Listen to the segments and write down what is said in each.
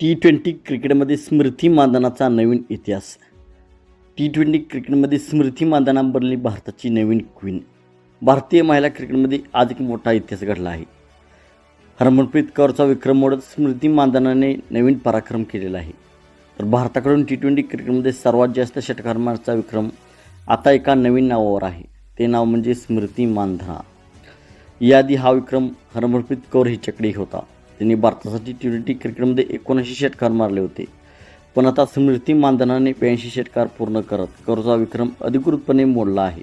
T twenty क्रिकेटमध्ये स्मृती मानधनाचा नवीन इतिहास. T twenty क्रिकेटमध्ये स्मृती मानधना बनली भारताची नवीन क्वीन भारतीय महिला क्रिकेटमध्ये आज एक मोठा इतिहास घडला आहे. हरमनप्रीत कौरचा विक्रम मोडत स्मृती मानधनाने नवीन पराक्रम केलेला आहे. तर भारताकडून टी ट्वेंटी क्रिकेटमध्ये सर्वात जास्त षटकार मारचा विक्रम आता एका नवीन नावावर आहे. ते नाव म्हणजे स्मृती मानधना. याआधी हा विक्रम हरमनप्रीत कौर हिच्याकडे होता. त्यांनी भारतासाठी टी ट्वेंटी क्रिकेटमध्ये एकोणऐंशी षटकार मारले होते. पण आता स्मृती मानधनाने ब्याऐंशी षटकार पूर्ण करत करूचा विक्रम अधिकृतपणे मोडला आहे.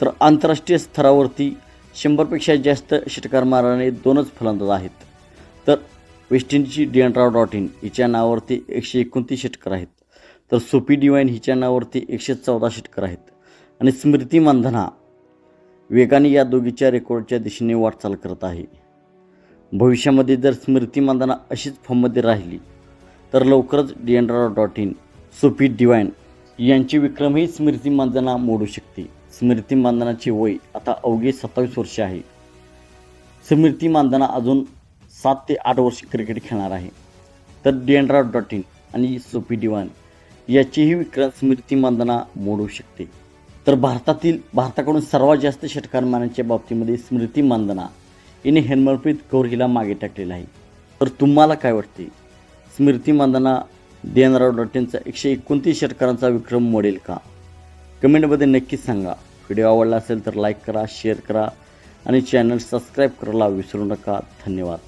तर आंतरराष्ट्रीय स्तरावरती शंभरपेक्षा जास्त षटकार मारणारे दोनच फलंदाज आहेत. तर वेस्ट इंडिजची डिअँड्रा डॉट इन हिच्या नावावरती एकशे एकोणतीस षटकार आहेत. तर सोपी डिवाईन हिच्या नावावरती एकशे चौदा षटकार आहेत. आणि स्मृती मानधना वेगाने या दोघीच्या रेकॉर्डच्या दिशेने वाटचाल करत आहे. भविष्यामध्ये जर स्मृती मानधना अशीच फॉर्ममध्ये राहिली तर लवकरच Deandra dot in Sophie Devine यांची विक्रमही स्मृती मानधना मोडू शकते. स्मृती मानधनाचे वय आता अवघे सत्तावीस वर्षे आहे. स्मृती मानधना अजून सात ते आठ वर्ष क्रिकेट खेळणार आहे. तर डिएंड्रा डॉट इन आणि सोफी डिवान याचीही विक्रम स्मृती मानधना मोडू शकते. तर भारतातील भारताकडून सर्वात जास्त षटकार मारण्याच्या बाबतीमध्ये स्मृती मानधना हिने हरमनप्रीत कौर हिला मागे टाकलेला आहे. तर तुम्हाला काय वाटते? स्मृती मानधना देनराव डॉटेनचा एकशे एकोणतीस षटकारांचा विक्रम मोडेल का? कमेंटमध्ये नक्कीच सांगा. व्हिडिओ आवडला असेल तर लाईक करा शेअर करा आणि चॅनल सबस्क्राईब करायला विसरू नका. धन्यवाद.